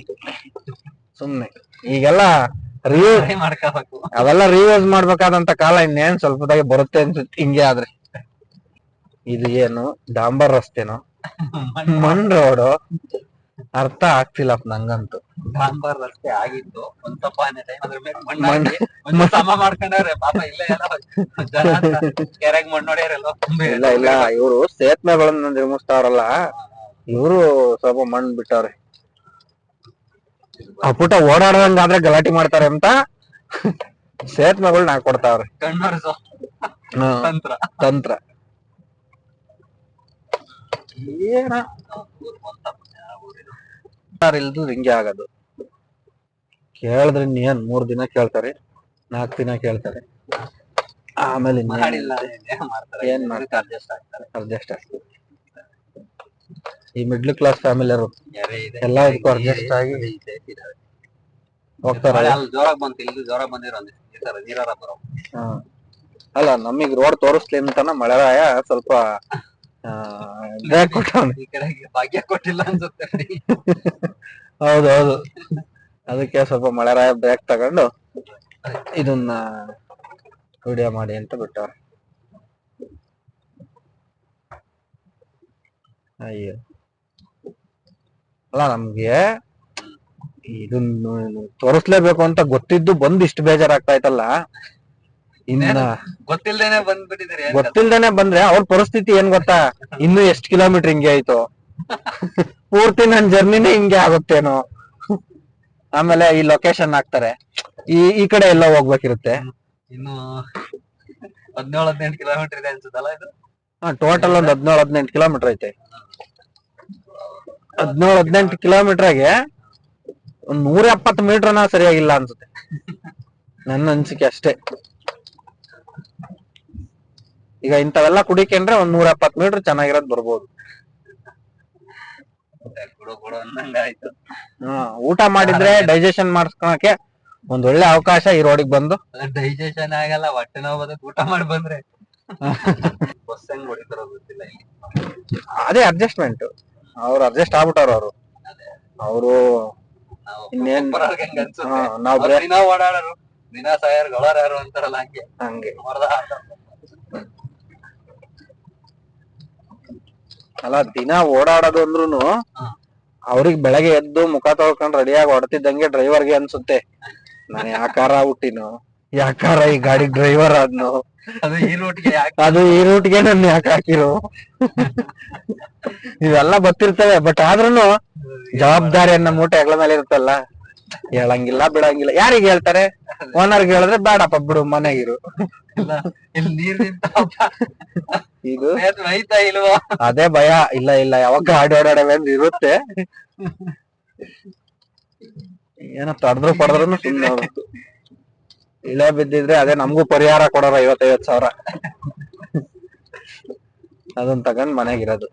ಸುಮ್ನೆ. ಈಗೆಲ್ಲ ರಿಯೂಸ್ ಮಾಡ್ಕೋಬೇಕು. ಅವೆಲ್ಲ ರಿಯೂಸ್ ಮಾಡ್ಬೇಕಾದಂತ ಕಾಲ ಇನ್ನೇನ್ ಸ್ವಲ್ಪದಾಗೆ ಬರುತ್ತೆ ಅನ್ಸುತ್ತೆ ಹಿಂಗೆ ಆದ್ರೆ. ಇದು ಏನು ಡಾಂಬರ್ ರಸ್ತೆನೋ? ಮಣ್ ರೋಡು. ಅರ್ಥ ಆಗ್ತಿಲ್ಲಪ್ಪ ನಂಗಂತೂ. ಸಾಂಬಾರ್ ರಸ್ತೆ ಆಗಿತ್ತು. ಒಂದ್ ಸ್ವಲ್ಪ ಟೈಮ್ ಅದ್ರ ಮೇಲೆ ಮಣ್ಣ್- ಒಂದ್ ಸಮ ಮಾಡ್ಕೊಂಡವ್ರೆ. ಪಾಪ ಇಲ್ಲ ಎಲ್ಲ ಜನ ಕೆರೆಗ್ ಮಣ್ಣು ಹೊಡ್ಯಾರೆಲ್ಲ ಇಲ್ಲ ಇಲ್ಲ. ಇವರು ಸೇತ್ಮೆಗಳನ್ನ ನಿರ್ಮಿಸ್ತಾವ್ರಲ್ಲ. ಇವರು ಸ್ವಲ್ಪ ಮಣ್ಣು ಬಿಟ್ಟವ್ರೆ. ಆ ಪುಟ ಓಡಾಡದಂಗಾದ್ರೆ ಗಲಾಟಿ ಮಾಡ್ತಾರೆ ಅಂತ ಸೇತುವೆಗಳನ್ನ ಹಾಕೊಡ್ತಾವ್ರೆ ತಂತ್ರ. ತಂತ್ರ. ಏನ. ಇಲ್ದು ಹಿಂಗೆ ಆಗೋದು. ಕೇಳಿದ್ರೆ ಇನ್ನೇನ್ ಮೂರ್ ದಿನ ಕೇಳ್ತಾರೆ ನಾಲ್ಕು ದಿನ ಕೇಳ್ತಾರೆ. ಆಮೇಲೆ ಏನ್ ಮಾಡ್ತಾರೆ? ಅಡ್ಜಸ್ಟ್ ಆಗ್ತದೆ ಈ ಮಿಡ್ಲ್ ಕ್ಲಾಸ್ ಫ್ಯಾಮಿಲಿ ಅವರು ಎಲ್ಲ ಇದಕ್ಕೂ ಅಡ್ಜಸ್ಟ್ ಆಗಿ ಹೋಗ್ತಾರೆ. ಜೋರಾಗ್ ಬಂತು ಇಲ್ಲಿ ಜೋರಾಗ್ ಬಂದಿರೋ ನೀರಾರ ಬರೋ ಅಲ್ಲ ನಮಗ್ ರೋಡ್ ತೋರಿಸ್ಲಿ ಅಂತಾನ ಮಳೆರಾಯ ಸ್ವಲ್ಪ ಕೊಟ್ಟವ್ನೆ. ಈ ಭಾಗ್ಯ ಕೊಟ್ಟಿಲ್ಲ ಅನ್ಸುತ್ತೆ ಹೌದು ಹೌದು. ಅದಕ್ಕೆ ಸ್ವಲ್ಪ ಮಳೆರಾಯ ಬ್ರೇಕ್ ತಗೊಂಡು ಇದನ್ನ ವಿಡಿಯೋ ಮಾಡಿ ಅಂತ ಬಿಟ್ಟವ್ರೆ ಅಯ್ಯೋ. ಅಲ್ಲ ನಮ್ಗೆ ಇದನ್ನ ತೋರಿಸ್ಲೇಬೇಕು ಅಂತ ಗೊತ್ತಿದ್ದು ಬಂದ್ ಇಷ್ಟು ಬೇಜಾರಾಗ್ತಾ ಇತ್ತಲ್ಲ. ಇನ್ನ ಗೊತ್ತಿಲ್ದೇನೆ ಬಂದ್ಬಿಟ್ಟಿದ್ದೀರಿ ಗೊತ್ತಿಲ್ದೇನೆ ಬಂದ್ರೆ ಅವ್ರ ಪರಿಸ್ಥಿತಿ ಏನ್ ಗೊತ್ತಾ? ಇನ್ನು ಎಷ್ಟ್ ಕಿಲೋಮೀಟರ್ ಹಿಂಗೆ ಆಯ್ತು? ಪೂರ್ತಿ ನನ್ ಜರ್ನಿನೇ ಹಿಂಗೆ ಆಗುತ್ತೇನೋ? ಆಮೇಲೆ ಈ ಲೊಕೇಶನ್ ಹಾಕ್ತಾರೆ. ಈ ಈ ಕಡೆ ಎಲ್ಲ ಹೋಗ್ಬೇಕಿರುತ್ತೆ. ಇನ್ನು ಹದಿನೇಳು ಹದಿನೆಂಟು ಕಿಲೋಮೀಟರ್ ಇದೆ ಅನ್ಸುತ್ತಲ್ಲ ಇದು? ಟೋಟಲ್ ಒಂದ್ ಹದಿನೇಳು ಹದಿನೆಂಟು ಕಿಲೋಮೀಟರ್ ಐತೆ. ಹದಿನೇಳು ಹದಿನೆಂಟು ಕಿಲೋಮೀಟರ್ಗೆ ಒಂದ್ ನೂರ ಎಪ್ಪತ್ತು ಮೀಟರ್ನ ಸರಿಯಾಗಿಲ್ಲ ಅನ್ಸುತ್ತೆ. ನನ್ನ ಅನ್ಸಿಕೆ ಅಷ್ಟೇ. ಈಗ ಇಂಥವೆಲ್ಲ ಕುಡಿಕೊಂಡ್ರೆ ಒಂದ್ ನೂರ ಎಪ್ಪತ್ತು ಮೀಟರ್ ಚೆನ್ನಾಗಿರೋದ್ ಬರ್ಬೋದು. ಹಾ, ಊಟ ಮಾಡಿದ್ರೆ ಡೈಜೆಷನ್ ಮಾಡಿಸ್ಕೊಳಕ್ಕೆ ಒಂದ್ ಒಳ್ಳೆ ಅವಕಾಶ ಈ ರೋಡಿಗೆ ಬಂದು. ಡೈಜೆಷನ್ ಆಗಲ್ಲ ಹೊಟ್ಟೆ ನೋವು ಬದಕ್ ಊಟ ಮಾಡಿ ಬಂದ್ರೆ. ಬಸ್ ಹೆಂಗ್ ಹೊಡಿತಾರೋ ಗೊತ್ತಿಲ್ಲ ಅದೇ ಅಡ್ಜಸ್ಟ್ಮೆಂಟ್ ಅವ್ರು ಅಡ್ಜಸ್ಟ್ ಆಗ್ಬಿಟ್ಟಾರ ಅವರು. ಅವರು ಇನ್ನೇನ್ ನಾವು ದಿನ ಓಡಾಡೋರು ದಿನ ಸಾಯರ್ ಗಳಾರು ಅಂತಾರಲ್ಲ ಹಂಗೆ. ಹಂಗೆ ಹೊಡ್ದ ಹಾಕ. ಅಲ್ಲ ದಿನ ಓಡಾಡೋದು ಅಂದ್ರೂನು. ಅವ್ರಿಗೆ ಬೆಳಗ್ಗೆ ಎದ್ದು ಮುಖ ತೊಳ್ಕೊಂಡ್ ರೆಡಿಯಾಗಿ ಹೊಡ್ತಿದ್ದಂಗೆ ಡ್ರೈವರ್ಗೆ ಅನ್ಸುತ್ತೆ. ನಾನು ಯಾಕಾರ ಹುಟ್ಟಿನು? ಯಾಕಾರ ಈ ಗಾಡಿ ಡ್ರೈವರ್ ಆದ್ನು? ಅದು ಈ ರೂಟ್ಗೆ ಅದು ಈ ರೂಟ್ಗೆ ನನ್ನ ಯಾಕೆ ಹಾಕಿರು? ಇವೆಲ್ಲ ಗೊತ್ತಿರ್ತವೆ ಬಟ್ ಆದ್ರೂನು ಜವಾಬ್ದಾರಿ ಅನ್ನೋ ಮೂಟೆ ಹೆಗ್ಲ ಮೇಲೆ ಇರುತ್ತಲ್ಲ. ಹೇಳಂಗಿಲ್ಲ ಬಿಡಂಗಿಲ್ಲ. ಯಾರಿಗ್ ಹೇಳ್ತಾರೆ? ಓನರ್ ಹೇಳಿದ್ರೆ ಬೇಡಪ್ಪ ಬಿಡು ಮನೆಗಿರು. ಇಲ್ಲ ನೀರ್ ಇದು ಐತಾ ಇಲ್ವಾ? ಅದೇ ಭಯ. ಇಲ್ಲ ಇಲ್ಲ ಯಾವಾಗ ಗಾಡಿ ಓಡಾಡವೆ ಅಂತ ಇರುತ್ತೆ. ಏನೋ ತಡೆದ್ರು ಪಡೆದ್ರು ಸುಮ್ಮನೆ. ಇಳೆ ಬಿದ್ದಿದ್ರೆ ಅದೇ ನಮಗೂ ಪರಿಹಾರ ಕೊಡೋರ ಐವತ್ತೈವತ್ ಸಾವಿರ. ಅದನ್ನ ತಗೊಂಡ್ ಮನೆಗಿರೋದು.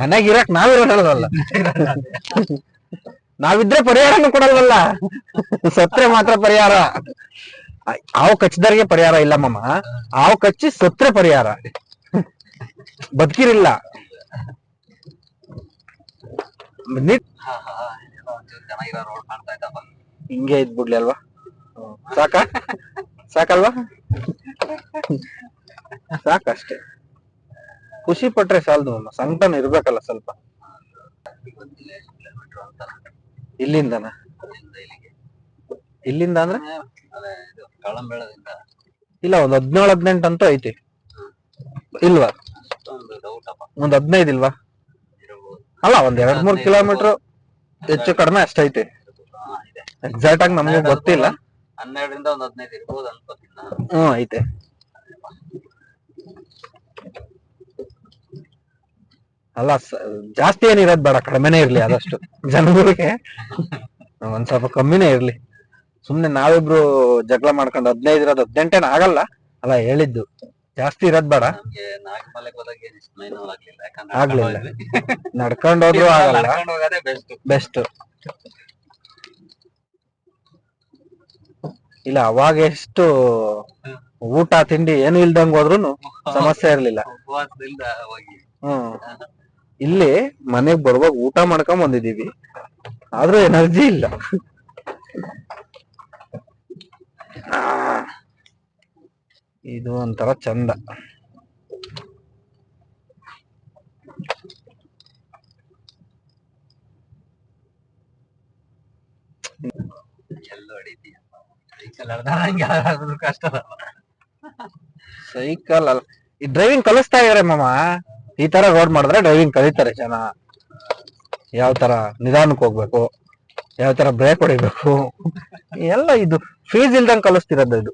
ಮನೆಗಿರಕ್ ನಾವಿರೋದಲ್ಲ ನಾವಿದ್ರೆ ಪರಿಹಾರನು ಕೊಡಲ್ವಲ್ಲ? ಸತ್ರೆ ಮಾತ್ರ ಪರಿಹಾರ. ಹಾವು ಕಚ್ಚಿದವ್ರಿಗೆ ಪರಿಹಾರ ಇಲ್ಲ ಮಮ್ಮ ಹಾವು ಕಚ್ಚಿ ಸತ್ರೆ ಪರಿಹಾರ. ಬದುಕಿರಿಲ್ಲ. ಹಿಂಗೆ ಇದ್ ಬಿಡ್ಲಿ ಅಲ್ವಾ? ಸಾಕ? ಸಾಕಲ್ವಾ? ಸಾಕಷ್ಟೇ. ಖುಷಿ ಪಟ್ರೆ ಸಾಲದು ಮಮ್ಮ ಸಂಕಟನ ಇರ್ಬೇಕಲ್ಲ ಸ್ವಲ್ಪ. ಇಲ್ಲಿಂದನ? ಅಲ್ಲಿಂದ ಇಲ್ಲಿಗೆ ಇಲ್ಲಿಂದ ಅಂದ್ರೆ? ಅದೇ ಇದು ಕಳಂಬೆಳದಿಂದ ಇಲ್ಲ ಒಂದ್ ಹದಿನೇಳು ಹದಿನೆಂಟು ಅಂತೂ ಐತಿ. ಇಲ್ವಾ? ಅಷ್ಟೊಂದು ಡೌಟ್ ಅಪ್ಪ ಒಂದ್ ಹದಿನೈದು ಇಲ್ವಾ? ಇರಬಹುದು ಅಲ್ಲ ಒಂದ್ ಎರಡ್ ಮೂರ್ ಕಿಲೋಮೀಟರ್ ಹೆಚ್ಚು ಕಡಿಮೆ ಅಷ್ಟೈತಿ ಹಾ ಇದೆ ಎಕ್ಸಾಕ್ಟ್ ಆಗಿ ನಮ್ಗೆ ಗೊತ್ತಿಲ್ಲ. ಹನ್ನೆರಡರಿಂದ ಒಂದ್ ಹದಿನೈದು ಇರ್ಬೋದು ಅನ್ಕೋತೀನಿ ನಾನು. ಹ್ಮ್ ಐತೆ. ಅಲ್ಲ ಜಾಸ್ತಿ ಏನಿರೋದ್ ಬೇಡ ಕಡಿಮೆನೇ ಇರ್ಲಿ ಆದಷ್ಟು. ಜನಗಳಿಗೆ ಒಂದ್ ಸ್ವಲ್ಪ ಕಮ್ಮಿನೇ ಇರ್ಲಿ. ಸುಮ್ನೆ ನಾವಿಬ್ರು ಜಗಳ ಮಾಡ್ಕೊಂಡು ಹದಿನೈದು ಇರೋದು ಹದಿನೆಂಟೇನ ಆಗಲ್ಲ. ಅಲ್ಲ ಹೇಳಿದ್ದು. ಜಾಸ್ತಿ ಇರೋದ್ ಬೇಡ. ಆಗ್ಲಿಲ್ಲ ನಡ್ಕೊಂಡು ಹೋದ್ರು ಆಗಲ್ಲ. ಬೆಸ್ಟ್ ಇಲ್ಲ ಅವಾಗ ಎಷ್ಟು ಊಟ ತಿಂಡಿ ಏನು ಇಲ್ದಂಗ್ ಹೋದ್ರು ಸಮಸ್ಯೆ ಇರ್ಲಿಲ್ಲ. ಹ್ಮ್. ಇಲ್ಲಿ ಮನೆಗ್ ಬರುವಾಗ ಊಟ ಮಾಡ್ಕೊಂಡ್ ಬಂದಿದೀವಿ ಆದ್ರೂ ಎನರ್ಜಿ ಇಲ್ಲ. ಇದು ಒಂಥರ ಚಂದ. ಸೈಕಲ್ ಅಲ್ಲ. ಈ ಡ್ರೈವಿಂಗ್ ಕಲಿಸ್ತಾ ಇದಾರೆ ಮಾಮ. ಈ ತರ ರೋಡ್ ಮಾಡಿದ್ರೆ ಡ್ರೈವಿಂಗ್ ಕಲಿತಾರೆ ಜನ. ಯಾವ ತರ ನಿಧಾನಕ್ಕೆ ಹೋಗ್ಬೇಕು ಯಾವ ತರ ಬ್ರೇಕ್ ಹೊಡಿಬೇಕು ಎಲ್ಲ ಇದು ಫೀಸ್ ಇಲ್ದಂಗ್ ಕಲಿಸ್ತಿರೋದು ಇದು.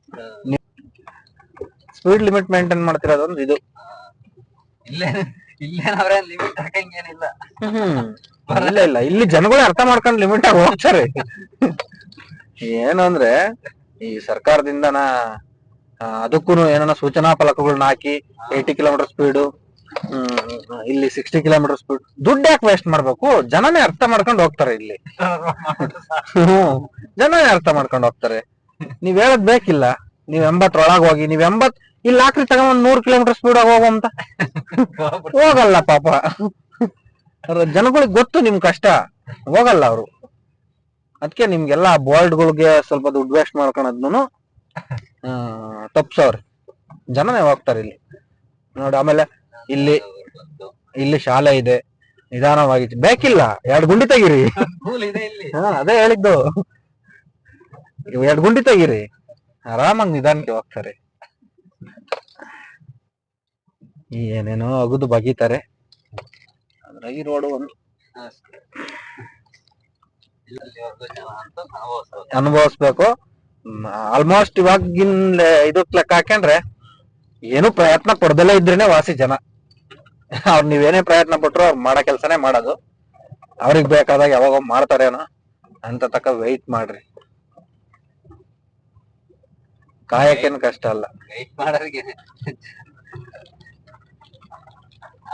ಸ್ಪೀಡ್ ಲಿಮಿಟ್ ಮೇಂಟೈನ್ ಮಾಡ್ತಿರೋದು ಒಂದು ಇದು. ಇಲ್ಲೇನವ್ರೆ ಲಿಮಿಟ್ ಹಾಕಂಗೇನಿಲ್ಲ ಇಲ್ಲ ಇಲ್ಲ. ಇಲ್ಲಿ ಜನಗಳೇ ಅರ್ಥ ಮಾಡ್ಕೊಂಡು ಲಿಮಿಟ್ ಆಗಿ ಹೋಗ್ತಾರೆ. ಏನು ಅಂದ್ರೆ ಈ ಸರ್ಕಾರದಿಂದನ ಅದಕ್ಕೂ ಏನನ ಸೂಚನಾ ಫಲಕಗಳನ್ನ ಹಾಕಿ ಏಯ್ಟಿ ಕಿಲೋಮೀಟರ್ ಸ್ಪೀಡು ಇಲ್ಲಿ ಸಿಕ್ಸ್ಟಿ ಕಿಲೋಮೀಟರ್ ಸ್ಪೀಡ್ ದುಡ್ಡು ಯಾಕೆ ವೇಸ್ಟ್ ಮಾಡ್ಬೇಕು? ಜನನೇ ಅರ್ಥ ಮಾಡ್ಕೊಂಡು ಹೋಗ್ತಾರೆ ಇಲ್ಲಿ. ಜನನೇ ಅರ್ಥ ಮಾಡ್ಕೊಂಡು ಹೋಗ್ತಾರೆ. ನೀವ್ ಹೇಳದ್ ಬೇಕಿಲ್ಲ. ನೀವ್ ಎಂಬತ್ತರೊಳಗ್ ಹೋಗಿ, ನೀವ್ ಎಂಬತ್ ಇಲ್ಲಿ ಹಾಕ್ರಿ ತಗೊಂಡ್ ನೂರ್ ಕಿಲೋಮೀಟರ್ ಸ್ಪೀಡ್ ಆಗಿ ಹೋಗು ಅಂತ. ಹೋಗಲ್ಲ ಪಾಪ. ಜನಗಳಿಗೆ ಗೊತ್ತು ನಿಮ್ ಕಷ್ಟ. ಹೋಗಲ್ಲ ಅವರು. ಅದಕ್ಕೆ ನಿಮ್ಗೆಲ್ಲ ಬೋರ್ಡ್ಗಳಿಗೆ ಸ್ವಲ್ಪ ದುಡ್ಡು ವೇಸ್ಟ್ ಮಾಡ್ಕೊಳದ್ನು ತಪ್ಸವ್ರಿ. ಜನನೇ ಹೋಗ್ತಾರೆ ಇಲ್ಲಿ. ನೋಡಿ, ಆಮೇಲೆ ಇಲ್ಲಿ ಇಲ್ಲಿ ಶಾಲೆ ಇದೆ. ನಿಧಾನವಾಗಿ ಬೇಕಿಲ್ಲ ಎರಡು ಗುಂಡಿ ತೆಗೀರಿ. ಹಾ ಅದೇ ಹೇಳಿದ್ದು. ಎರಡು ಗುಂಡಿ ತೆಗೀರಿ. ಆರಾಮಾಗಿ ನಿಧಾನಕ್ಕೆ ಹೋಗ್ತಾರೆ. ಏನೇನೋ ಅಗುದು ಬಗೀತಾರೆ. ಅದ್ರಾಗ ರೋಡ್ ಒಂದು. ಅನುಭವಿಸ್ಬೇಕು. ಆಲ್ಮೋಸ್ಟ್ ಇವಾಗಿನ ಇದಕ್ ಲೆಕ್ಕ ಹಾಕೊಂಡ್ರೆ ಏನು ಪ್ರಯತ್ನ ಪಡ್ದಲೇ ಇದ್ರೇನೆ ವಾಸಿ ಜನ. ಅವ್ರು ನೀವೇನೇ ಪ್ರಯತ್ನ ಪಟ್ರು ಅವ್ರು ಮಾಡೋ ಕೆಲಸನೇ ಮಾಡೋದು. ಅವ್ರಿಗೆ ಬೇಕಾದಾಗ ಯಾವಾಗ ಮಾಡ್ತಾರೇನೋ ಅಂತ ತಕ್ಕ ವೆಯ್ಟ್ ಮಾಡ್ರಿ. ಕಾಯಕ್ಕೇನು ಕಷ್ಟ ಅಲ್ಲ. ವೆಯ್ಟ್ ಮಾಡೋರಿಗೆ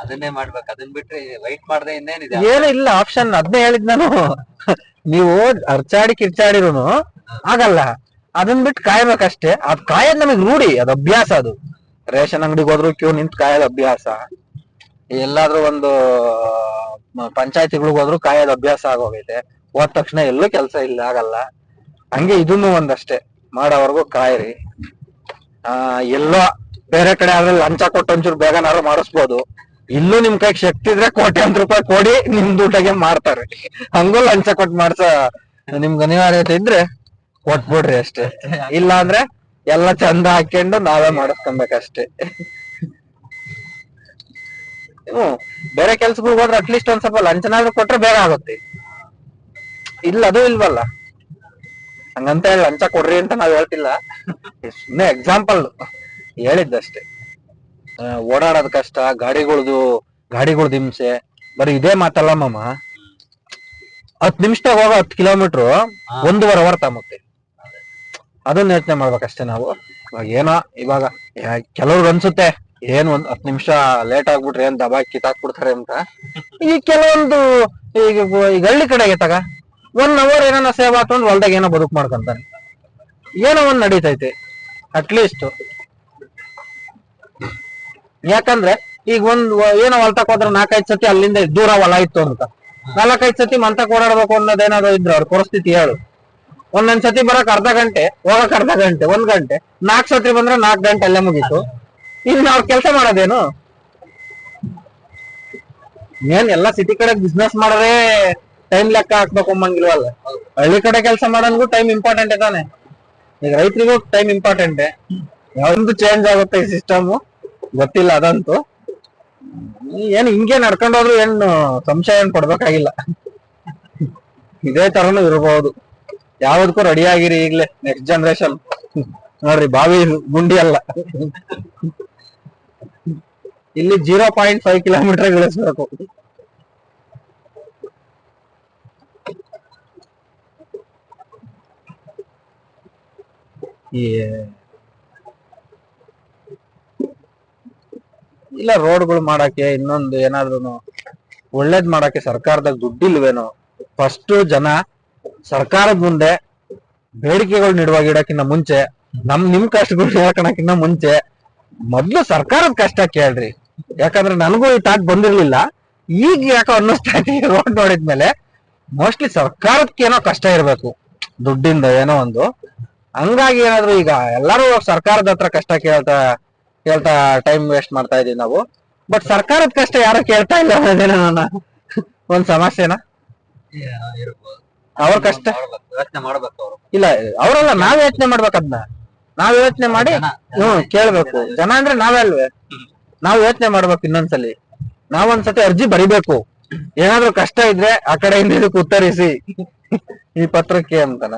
ಅದನ್ನೇ ಮಾಡ್ಬೇಕು. ಅದನ್ ಬಿಟ್ರೆ ವೈಟ್ ಮಾಡದೆ ಇನ್ನೇನಿದೆ? ಏನು ಇಲ್ಲ ಆಪ್ಷನ್ ಅದನ್ನೇ ಹೇಳಿದ್ ನಾನು. ನೀವು ಅರ್ಚಾಡಿ ಕಿರ್ಚಾಡಿರುನು ಆಗಲ್ಲ. ಅದನ್ ಬಿಟ್ಟು ಕಾಯ್ಬೇಕಷ್ಟೇ. ಅದ್ ಕಾಯೋದ್ ನಮಗ್ ರೂಢಿ ಅದ್ ಅಭ್ಯಾಸ ಅದು. ರೇಷನ್ ಅಂಗಡಿಗೆ ಹೋದ್ರು ಕ್ಯೂ ನಿಂತ್ ಕಾಯೋದ್ ಅಭ್ಯಾಸ. ಎಲ್ಲಾದ್ರೂ ಒಂದು ಪಂಚಾಯತಿಗಳಿಗೆ ಹೋದ್ರು ಕಾಯೋದು ಅಭ್ಯಾಸ ಆಗೋಗೈತೆ. ಹೋದ ತಕ್ಷಣ ಎಲ್ಲೂ ಕೆಲಸ ಇಲ್ಲ ಆಗಲ್ಲ. ಹಂಗೆ ಇದನ್ನು ಒಂದಷ್ಟೇ ಮಾಡೋವರೆಗೂ ಕಾಯಿರಿ. ಆ, ಎಲ್ಲೋ ಬೇರೆ ಕಡೆ ಆದ್ರೆ ಲಂಚ ಕೊಟ್ಟು ಒಂಚೂರು ಬೇಗನಾದ್ರು ಮಾಡಿಸ್ಬೋದು. ಇಲ್ಲೂ ನಿಮ್ ಕೈಗೆ ಶಕ್ತಿ ಇದ್ರೆ ಕೋಟ್ಯಾಂತರ ರೂಪಾಯಿ ಕೊಡಿ ನಿಮ್ ದುಡ್ಡಾಗೆ ಮಾಡ್ತಾರೆ. ಹಂಗೂ ಲಂಚ ಕೊಟ್ಟು ಮಾಡ್ಸ ನಿಮ್ಗೆ ಅನಿವಾರ್ಯತೆ ಇದ್ರೆ ಕೊಟ್ಬಿಡ್ರಿ ಅಷ್ಟೇ. ಇಲ್ಲ ಅಂದ್ರೆ ಎಲ್ಲ ಚಂದ ಹಾಕೊಂಡು ನಾವೇ ಮಾಡಿಸ್ಕೊಬೇಕಷ್ಟೇ. ಹ್ಮ್. ಬೇರೆ ಕೆಲ್ಸಗಳಿಗೆ ಹೋದ್ರೆ ಅಟ್ಲೀಸ್ಟ್ ಒಂದ್ ಸ್ವಲ್ಪ ಲಂಚನಾದ್ರೂ ಕೊಟ್ರೆ ಬೇಗ ಆಗುತ್ತೆ. ಇಲ್ಲ ಅದು ಇಲ್ವಲ್ಲ. ಹಂಗಂತ ಹೇಳಿ ಲಂಚ ಕೊಡ್ರಿ ಅಂತ ನಾವ್ ಹೇಳ್ತಿಲ್ಲ. ಸುಮ್ನೆ ಎಕ್ಸಾಂಪಲ್ ಹೇಳಿದ್ದಷ್ಟೇ. ಓಡಾಡೋದ್ ಕಷ್ಟ ಗಾಡಿಗಳ್ದು ಗಾಡಿಗಳ್ದು ಹಿಂಸೆ. ಬರೀ ಇದೇ ಮಾತಲ್ಲ ಮಾಮ. ಹತ್ ನಿಮಿಷದಾಗ ಹೋಗೋ ಹತ್ ಕಿಲೋಮೀಟರ್ ಒಂದೂವರೆ ಅವರ್ ತಮ್ಮತ್ತೆ ಅದನ್ನ ಯೋಚನೆ ಮಾಡ್ಬೇಕಷ್ಟೇ ನಾವು. ಇವಾಗ ಏನೋ ಇವಾಗ ಕೆಲವ್ರಿಗೆ ಅನ್ಸುತ್ತೆ. ಏನ್ ಒಂದ್ ಹತ್ ನಿಮಿಷ ಲೇಟ್ ಆಗ್ಬಿಟ್ರೆ ಏನ್ ದಬಾ ಕಿತ್ತಾಕ್ಬಿಡ್ತಾರೆ ಅಂತ? ಈಗ ಕೆಲವೊಂದು ಈಗ ಈಗ ಹಳ್ಳಿ ಕಡೆ ತಗ ಒನ್ ಅವರ್ ಏನನ ಸೇವ್ ಅಂದ್ರೆ ಹೊಲ್ದಾಗ ಏನೋ ಬದುಕು ಮಾಡ್ಕೊಂತಾರೆ. ಏನೋ ಒಂದ್ ನಡೀತೈತೆ ಅಟ್ಲೀಸ್ಟ್ ಯಾಕಂದ್ರೆ ಈಗ ಒಂದ್ ಏನೋ ಹೊಲ್ತಕ್ ಹೋದ್ರೆ ನಾಲ್ಕೈದ್ ಸತಿ ಅಲ್ಲಿಂದ ದೂರ ಹೊಲ ಇತ್ತು ಅಂತ. ನಾಲ್ಕೈದ್ ಸತಿ ಮಂತಕ್ ಓಡಾಡ್ಬೇಕು ಅನ್ನೋದೇನಾದ್ರು ಇದ್ರೆ ಅವ್ರ ಪರಿಸ್ಥಿತಿ ಹೇಳು. ಒಂದೊಂದ್ ಸತಿ ಬರಕ್ ಅರ್ಧ ಗಂಟೆ, ಹೋಗಕ್ ಅರ್ಧ ಗಂಟೆ, ಒಂದ್ ಗಂಟೆ, ನಾಲ್ಕ್ ಸತಿ ಬಂದ್ರೆ ನಾಲ್ಕ್ ಗಂಟೆ ಅಲ್ಲೇ ಮುಗೀತು. ಇನ್ನು ಅವ್ರ ಕೆಲಸ ಮಾಡೋದೇನು? ಏನ್ ಎಲ್ಲಾ ಸಿಟಿ ಕಡೆ ಬಿಸ್ನೆಸ್ ಮಾಡ್ರೆ ಟೈಮ್ ಲೆಕ್ಕ ಹಾಕ್ಬೇಕು ಅಂಬಂಗಿಲ್ವಲ್ಲ. ಹಳ್ಳಿ ಕಡೆ ಕೆಲಸ ಮಾಡೋನ್ಗೂ ಟೈಮ್ ಇಂಪಾರ್ಟೆಂಟ್ ತಾನೆ. ಈಗ ರೈತರಿಗೂ ಟೈಮ್ ಇಂಪಾರ್ಟೆಂಟ್ ಯಾವ್ದು ಚೇಂಜ್ ಆಗುತ್ತೆ ಈ ಸಿಸ್ಟಮ್ ಗೊತ್ತಿಲ್ಲ ಅದಂತೂ. ಏನ್ ಹಿಂಗೆ ನಡ್ಕೊಂಡೋದ್ರು ಏನು ಸಂಶಯ ಏನ್ ಪಡ್ಬೇಕಾಗಿಲ್ಲ. ಇದೇ ತರನು ಇರಬಹುದು ಯಾವ್ದಕ್ಕೂ ರೆಡಿ ಆಗಿರಿ ಈಗ್ಲೇ ನೆಕ್ಸ್ಟ್ ಜನರೇಷನ್ ನೋಡ್ರಿ ಬಾವಿ ಗುಂಡಿ ಅಲ್ಲ. ಇಲ್ಲಿ ಜೀರೋ ಪಾಯಿಂಟ್ ಫೈವ್ ಕಿಲೋಮೀಟರ್ ಇಳಿಸ್ಬೇಕು. ಏ- ಇಲ್ಲ ರೋಡ್ಗಳು ಮಾಡಕ್ಕೆ ಇನ್ನೊಂದು ಏನಾದ್ರು ಒಳ್ಳೇದ್ ಮಾಡಕ್ಕೆ ಸರ್ಕಾರದಾಗ ದುಡ್ಡಿಲ್ವೇನೋ. ಫಸ್ಟ್ ಜನ ಸರ್ಕಾರದ ಮುಂದೆ ಬೇಡಿಕೆಗಳು ನೀಡುವಾಗ ಇಡಕ್ಕಿಂತ ಮುಂಚೆ, ನಮ್, ನಿಮ್ ಕಷ್ಟಗಳು ಹೇಳ್ಕೊಳಕ್ಕಿಂತ ಮುಂಚೆ ಮೊದ್ಲು ಸರ್ಕಾರದ ಕಷ್ಟ ಕೇಳ್ರಿ. ಯಾಕಂದ್ರೆ ನನಗೂ ಈ ಥಾಟ್ ಬಂದಿರ್ಲಿಲ್ಲ. ಈಗ ಯಾಕೋ ಇದೆ ರೋಡ್ ನೋಡಿದ್ಮೇಲೆ ಮೋಸ್ಟ್ಲಿ ಸರ್ಕಾರಕ್ಕೆ ಏನೋ ಕಷ್ಟ ಇರಬೇಕು. ದುಡ್ಡಿಂದ ಏನೋ ಒಂದು. ಹಂಗಾಗಿ ಏನಾದ್ರು ಈಗ ಎಲ್ಲರೂ ಸರ್ಕಾರದ ಹತ್ರ ಕಷ್ಟ ಕೇಳ್ತಾ ಕೇಳ್ತಾ ಟೈಮ್ ವೇಸ್ಟ್ ಮಾಡ್ತಾ ಇದೀವಿ ನಾವು. ಬಟ್ ಸರ್ಕಾರದ ಕಷ್ಟ ಯಾರು ಕೇಳ್ತಾ ಇಲ್ಲ ಅನ್ನೋದೇನೋ ನನ್ನ ಒಂದ್ ಸಮಸ್ಯೆನಾ? ಅವ್ರ ಕಷ್ಟ? ಯೋಚನೆ ಮಾಡ್ಬೇಕು ಅವ್ರು ಇಲ್ಲ, ಅವರೆಲ್ಲ ನಾವ್ ಯೋಚನೆ ಮಾಡ್ಬೇಕದ್ನ ನಾವ್ ಯೋಚನೆ ಮಾಡಿ, ಹ್ಮ್, ಕೇಳ್ಬೇಕು. ಜನ ಅಂದ್ರೆ ನಾವೇ ಅಲ್ವೇ. ನಾವ್ ಯೋಚನೆ ಮಾಡ್ಬೇಕು ಇನ್ನೊಂದ್ಸಲಿ. ನಾವೊಂದ್ಸತಿ ಅರ್ಜಿ ಬರಿಬೇಕು. ಏನಾದ್ರು ಕಷ್ಟ ಇದ್ರೆ ಆ ಕಡೆಯಿಂದ ಇದಕ್ಕೆ ಉತ್ತರಿಸಿ. ಈ ಪತ್ರಕ್ಕೆ ಅಂತನ.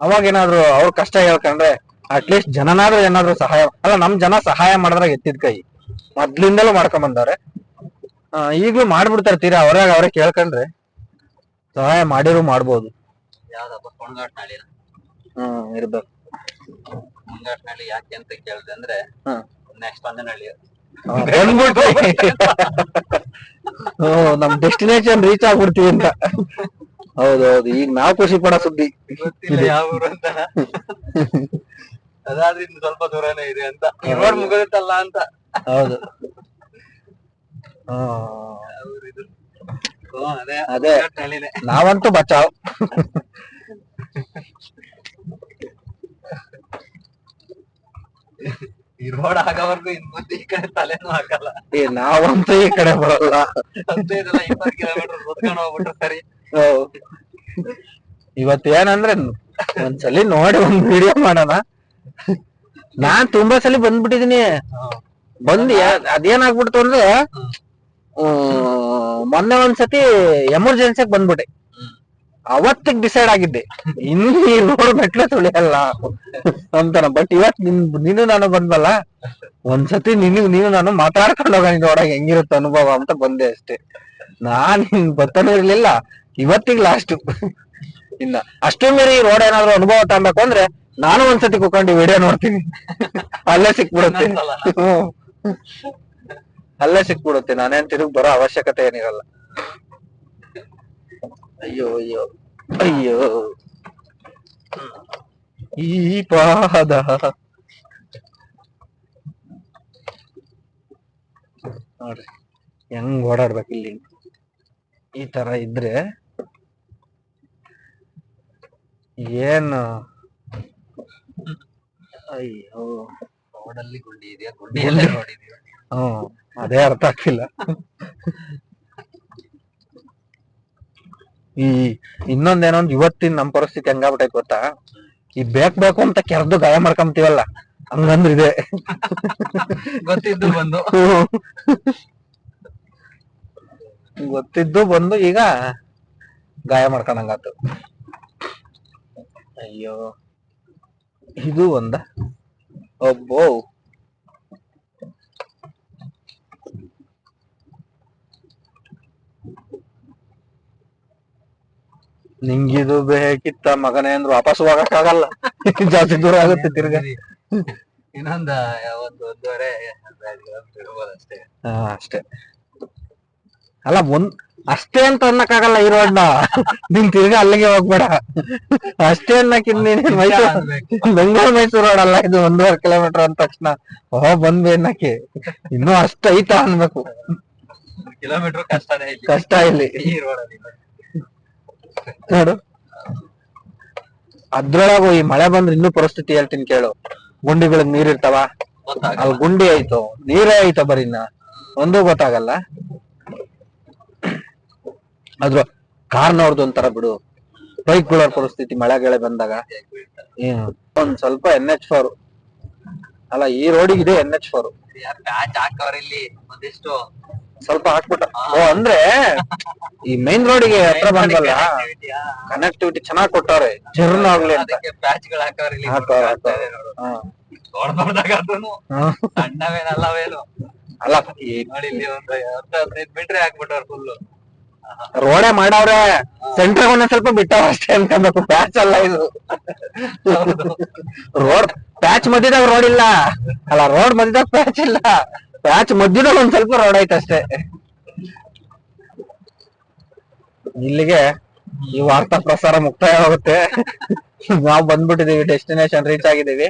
ಅವಾಗ ಏನಾದ್ರು ಅವ್ರ ಕಷ್ಟ ಹೇಳ್ಕಂಡ್ರೆ ಅಟ್ಲೀಸ್ಟ್ ಜನನಾದ್ರೂ ಏನಾದ್ರು ಸಹಾಯ ಅಲ್ಲ ನಮ್ ಜನ ಸಹಾಯ ಮಾಡಿದ್ರಾಗ ಎತ್ತಿದ ಕೈ. ಮೊದ್ಲಿಂದಲೂ ಮಾಡ್ಕೊಂಡ್ ಬಂದವ್ರೆ. ಈಗ್ಲೂ ಮಾಡ್ಬಿಡ್ತಾರೆ ತೀರಾ ಅವ್ರಾಗ ಅವ್ರೇ ಕೇಳ್ಕಂಡ್ರೆ. ಸಹಾಯ ಮಾಡಿರು ಮಾಡ್ಬೋದು. ಹ್ಮ್ ಇರ್ಬೇಕು. ಕೊಣಗಾಟ್ನಳ್ಳಿ ಯಾಕೆ ಅಂತ ಕೇಳಿದೆ ಅಂದ್ರೆ. ನೆಕ್ಸ್ಟ್ ಒಂದನಹಳ್ಳಿ. ಆ, ಬಂದ್ಬಿಟ್ವಿ ಹ್ಮ್ ನಮ್ ಡೆಸ್ಟಿನೇಷನ್ ರೀಚ್ ಆಗ್ಬಿಡ್ತೀವಿ ಅಂತ. ಹೌದೌದು ಈಗ ನಾವ್ ಖುಷಿ ಪಡೋ ಸುದ್ದಿ. ಗೊತ್ತಿಲ್ಲ ಯಾವ ಊರು ಅಂತ. ಅದಾದ್ರೆ ಇನ್ನು ಸ್ವಲ್ಪ ದೂರನೇ ಇದೆ ಅಂತ. ರೋಡ್ ಮುಗಿದಿತ್ತಲ್ಲ ಅಂತ. ಹೌದು. ಆ. ಹ್ಮ್, ಅದೇ. ಅದೇ. ನಾವಂತೂ ಬಚಾವ್. ಈ ರೋಡ್ ಆಗೋವರೆಗೂ ಇನ್ ಮುಂದೆ ಈ ಕಡೆ ತಲೆನೂ ಹಾಕಲ್ಲ ಏ ನಾವಂತೂ ಈ ಕಡೆ ಬರಲ್ಲ. ಅಂತ ಇದೆಲ್ಲ ಇಪ್ಪತ್ತು ಕಿಲೋಮೀಟರ್ ಹೋಗ್ಬಿಟ್ರೆ ಸರಿ. ಹೌದು. ಇವತ್ ಏನಂದ್ರೆ ಒಂದ್ಸಲಿ ನೋಡಿ ಒಂದ್ ವಿಡಿಯೋ ಮಾಡೋಣ. ನಾನ್ ತುಂಬಾ ಸಲ ಬಂದ್ಬಿಟ್ಟಿದೀನಿ. ಬಂದ್ ಅದೇನಾಗ್ಬಿಡ್ತು ಅಂದ್ರೆ ಮೊನ್ನೆ ಒಂದ್ಸತಿ ಎಮರ್ಜೆನ್ಸಿಗ್ ಬಂದ್ಬಿಟ್ಟೆ. ಅವತ್ತಿಗ್ ಡಿಸೈಡ್ ಆಗಿದ್ದೆ. ಇನ್ನು ಈ ರೋಡ್ ಮೆಟ್ಲೆ ತುಳಿಯಲ್ಲ ಅಂತಾನ. ಬಟ್ ಇವತ್ ನಿನ್, ನೀನು ನಾನು ಬಂದ್ವಲ್ಲ ಒಂದ್ಸತಿ ನಿನ್, ನೀನು ನಾನು ಮಾತಾಡ್ಕೊಂಡು ಹೋಗ ನಿನ್ ಒಳಗೆ. ಹೆಂಗಿರುತ್ತೆ ಅನುಭವ ಅಂತ ಬಂದೆ ಅಷ್ಟೇ. ನಾನ್ ಹಿಂಗ್ ಬರ್ತಾನೆ ಇರ್ಲಿಲ್ಲ. ಇವತ್ತಿಗ್ ಲಾಸ್ಟ್ ಇನ್ನ ಅಷ್ಟೇ ಮೀರಿ ರೋಡ್ ಏನಾದ್ರು ಅನುಭವ ತಗೊಬೇಕು ಅಂದ್ರೆ ನಾನು ಒಂದ್ಸತಿ ಕುಕೊಂಡು ವಿಡಿಯೋ ನೋಡ್ತೀನಿ. ಅಲ್ಲೇ ಸಿಕ್ಬಿಡುತ್ತೆ. ಅಲ್ಲೇ ಸಿಕ್ಬಿಡುತ್ತೆ. ನಾನೇನ್ ತಿರುಗ್ ಬರೋ ಅವಶ್ಯಕತೆ ಏನಿರಲ್ಲ. ಅಯ್ಯೋ ಅಯ್ಯೋ. ಅಯ್ಯೋ. ಈ ಪಾದ. ನೋಡ್ರಿ ಹೆಂಗ್ ಓಡಾಡ್ಬೇಕು ಇಲ್ಲಿ? ಈ ತರ ಇದ್ರೆ ಏನು? ಅಯ್ಯೋ ರೋಡಲ್ಲಿ ಗುಂಡಿ ಇದೆಯಾ? ಗುಂಡಿಯಲ್ಲೇ ಇದೆಯಾ ಹ್ಮ್ ಅದೇ ಅರ್ಥ ಆಗ್ತಿಲ್ಲ. ಈ ಇನ್ನೊಂದೇನೋ ಇವತ್ತಿನ ನಮ್ ಪರಿಸ್ಥಿತಿ ಹೆಂಗಾಗ್ಬಿಟ್ಟೈತೆ ಗೊತ್ತಾ? ಈ ಬೇಕ್ ಬೇಕು ಅಂತ ಕೆರೆದು ಗಾಯ ಮಾಡ್ಕೊಂತೀವಲ್ಲ ಹಂಗಂದ್ರ ಇದೆ. ಗೊತ್ತಿದ್ದು ಬಂದು. ಗೊತ್ತಿದ್ದು ಬಂದು ಈಗ ಗಾಯ ಮಾಡ್ಕೊಂಡಂಗಾತು. ಅಯ್ಯೋ ಇದು ಒಂದ. ಒಬ್ಬೋ ನಿಂಗಿದು ಬೇಕಿತ್ತ ಮಗನೇ ಅಂದ್ರು ವಾಪಸ್ ಹೋಗಕ್ಕಾಗಲ್ಲ. ಜಾಸ್ತಿ ದೂರ ಆಗುತ್ತೆ ತಿರ್ಗ. ಇನ್ನೊಂದ ಒಂದು ಒಂದೂವರೆ ಕಿಲೋಮೀಟರ್ ಅಷ್ಟೇ. ಹಾ ಅಷ್ಟೇ. ಅಲ್ಲ ಒಂದ್ ಅಷ್ಟೇ ಅಂತ ಅನ್ನಕ್ಕಾಗಲ್ಲ ಈ ರೋಡ್ನ ನಿನ್ ತಿರ್ಗಾ ಅಲ್ಲಿಗೆ ಹೋಗ್ಬೇಡ. ಅಷ್ಟೇ ಅನ್ನಕ್ಕಿನ್ ನೀನ್ ಮೈಸೂರು ಬೆಂಗಳೂರು ಮೈಸೂರು ರೋಡ್ ಅಲ್ಲ ಇದು ಒಂದೂವರೆ ಕಿಲೋಮೀಟರ್ ಅಂದ ತಕ್ಷಣ. ಓ ಬಂದ್ವಿ ಅನ್ನಕ್ಕೆ. ಇನ್ನೂ ಅಷ್ಟ ಐತಾ ಅನ್ಬೇಕು. ಕಿಲೋಮೀಟರ್ ಕಷ್ಟ ಕಷ್ಟ ಇಲ್ಲಿ. ಈ ರೋಡಲ್ಲಿ ನೋಡು. ಅದ್ರೊಳಗು ಈ ಮಳೆ ಬಂದ್ರೆ ಇನ್ನೂ ಪರಿಸ್ಥಿತಿ ಹೇಳ್ತೀನಿ ಕೇಳು. ಗುಂಡಿಗಳಿಗೆ ನೀರಿರ್ತಾವ ಅಲ್ಲಿ ಗುಂಡಿ ಐತೋ ನೀರೇ ಐತೋ ಬರೀನ ಒಂದೂ ಗೊತ್ತಾಗಲ್ಲ. ಅದ್ರ ಕಾರ್ನವ್ರದ್ದು ಒಂಥರ ಬಿಡು. ಬೈಕ್ ಬೀಳೋ ಪರಿಸ್ಥಿತಿ ಮಳೆ ಗೆಳೆ ಬಂದಾಗ ಒಂದ್ ಸ್ವಲ್ಪ ಎನ್ ಎಚ್ ಫೋರ್ ಅಲ್ಲ ಈ ರೋಡಿಗೆ ಇದೆ ಎನ್ ಎಚ್ ಫೋರ್ ಇಲ್ಲಿ ಒಂದಿಷ್ಟು ಸ್ವಲ್ಪ ಹಾಕ್ಬಿಟ್ಟ. ಓ ಅಂದ್ರೆ ಈ ಮೈನ್ ರೋಡಿಗೆ ಹತ್ರ ಬಂದಲ್ಲ? ಕನೆಕ್ಟಿವಿಟಿ ಚೆನ್ನಾಗ್ ಕೊಟ್ಟವ್ರೆ. ಜರ್ನ್ ಆಗ್ಲಿ ಅಂತ. ಅದಕ್ಕೆ ಪ್ಯಾಚ್ಗಳು ಹಾಕವ್ರೆ. ದೊಡ್ಡ ದೊಡ್ಡದಾಗಾದ್ರೂನು ಹ್ಮ್. ಸಣ್ಣವೇನಲ್ಲವೇನು ಅಲ್ಲ ನೋಡಿ ಇಲ್ಲಿ ಒಂದು ಹತ್ತು ಹದಿನೈದು ಮೀಟರ್ ಹಾಕ್ಬಿಟ್ಟವ್ರೆ ಫುಲ್ ರೋಡೆ ಮಾಡವ್ರೆ. ಸೆಂಟರ್ ಒಂದ್ ಸ್ವಲ್ಪ ಬಿಟ್ಟವ ಅಷ್ಟೇ ಅನ್ಕೋಬೇಕು. ಪ್ಯಾಚ್ ಅಲ್ಲ ಇದು. ರೋಡ್ ಪ್ಯಾಚ್ ಮಧ್ಯದಾಗ ರೋಡ್ ಇಲ್ಲ. ಅಲ್ಲ ರೋಡ್ ಮಧ್ಯದಾಗ ಪ್ಯಾಚ್ ಇಲ್ಲ. ಪ್ಯಾಚ್ ಮಧ್ಯದಲ್ಲಿ ಒಂದ್ ಸ್ವಲ್ಪ ರೋಡ್ ಐತೆ ಅಷ್ಟೇ. ಇಲ್ಲಿಗೆ ಈ ವಾರ್ತಾ ಪ್ರಸಾರ ಮುಕ್ತಾಯವಾಗುತ್ತೆ. ನಾವು ಬಂದ್ಬಿಟ್ಟಿದೀವಿ ಡೆಸ್ಟಿನೇಷನ್ ರೀಚ್ ಆಗಿದ್ದೀವಿ.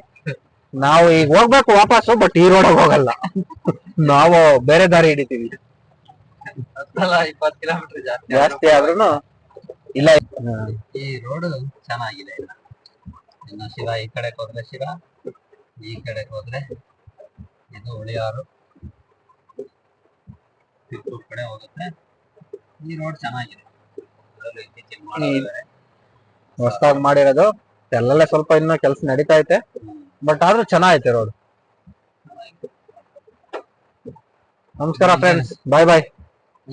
ನಾವು ಈಗ ಹೋಗ್ಬೇಕು ವಾಪಸ್ ಬಟ್ ಈ ರೋಡ್ ಹೋಗಲ್ಲ. ನಾವು ಬೇರೆ ದಾರಿ ಹಿಡಿತೀವಿ. ಹತ್ತಲ್ಲ ಇಪ್ಪತ್ತು ಕಿಲೋಮೀಟರ್ ಜಾಸ್ತಿ ಆದ್ರೂನು ಇಲ್ಲ. ಈ ರೋಡ್ ಚೆನ್ನಾಗಿದೆ ಇನ್ನ ಇನ್ನು ಶಿರಾ ಈ ಕಡೆ ಹೋದ್ರೆ ಶಿರಾ ಈ ಕಡೆ ಹೋದ್ರೆ ಇದು ಉಳಿಯಾರು ತಿರುಪೂರ್ ಕಡೆ ಹೋಗುತ್ತೆ. ಈ ರೋಡ್ ಚೆನ್ನಾಗಿದೆ. ಹೊಸದಾಗಿ ಮಾಡಿರೋದು ಎಲ್ಲೆಲ್ಲ ಸ್ವಲ್ಪ ಇನ್ನೂ ಕೆಲಸ ನಡೀತಾ ಐತೆ. ಬಟ್ ಆದ್ರೂ ಚೆನ್ನಾಗೈತೆ ರೋಡ್ ನಮಸ್ಕಾರ ಫ್ರೆಂಡ್ಸ್ ಬಾಯ್ ಬಾಯ್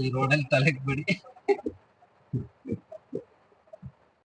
ಈ ರೋಡಲ್ಲಿ ತಲೆಗೆ ಬಿಡಿ.